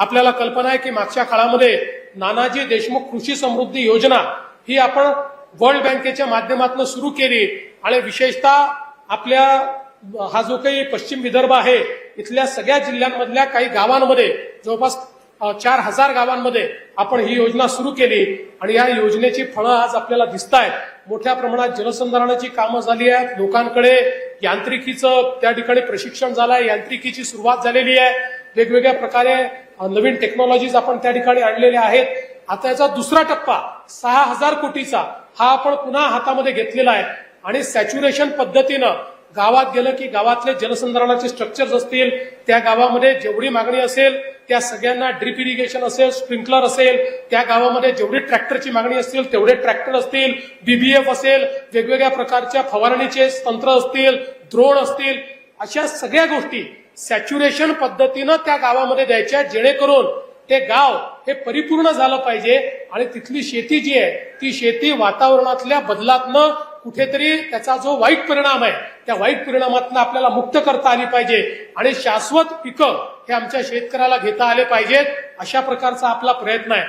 आपल्याला कल्पना आहे की मागच्या काळामध्ये नानाजी देशमुख कृषी समृद्धी योजना ही आपण वर्ल्ड बँकेच्या माध्यमातून सुरू केली. आणि विशेषतः आपल्या हा जो काही पश्चिम विदर्भ आहे इथल्या सगळ्या जिल्ह्यांमधल्या काही गावांमध्ये जवळपास चार हजार गावांमध्ये आपण ही योजना सुरू केली. आणि या योजनेची फळं आज आपल्याला दिसत आहेत मोठ्या प्रमाणात जलसंधारणाची कामं झाली आहेत. लोकांकडे यांत्रिकीचं त्या ठिकाणी प्रशिक्षण झालं आहे यांत्रिकीची सुरुवात झालेली आहे. वेगवेगळ्या प्रकारे नवीन टेक्नॉलॉजीज आपण त्या ठिकाणी आणलेल्या आहेत. आता याचा दुसरा टप्पा सहा हजार कोटीचा हा आपण पुन्हा हातामध्ये घेतलेला आहे. आणि सॅच्युरेशन पद्धतीनं गावात गेलं की गावातले जलसंधारणाचे स्ट्रक्चर्स असतील त्या गावामध्ये जेवढी मागणी असेल त्या सगळ्यांना ड्रिप इरिगेशन असेल स्प्रिंकलर असेल त्या गावामध्ये जेवढी ट्रॅक्टरची मागणी असतील तेवढे ट्रॅक्टर असतील बीबीएफ असेल वेगवेगळ्या प्रकारच्या फवारणीचे तंत्र असतील द्रोण असतील अशा सगळ्या गोष्टी सॅच्युरेशन पद्धतीनं त्या गावामध्ये द्यायच्या जेणेकरून ते गाव हे परिपूर्ण झालं पाहिजे. आणि तिथली शेती जी आहे ती शेती वातावरणातल्या बदलातनं कुठेतरी त्याचा जो वाईट परिणाम आहे त्या वाईट परिणामातनं आपल्याला मुक्त करता आली पाहिजे. आणि शाश्वत पिकं हे आमच्या शेतकऱ्याला घेता आले पाहिजेत अशा प्रकारचा आपला प्रयत्न आहे.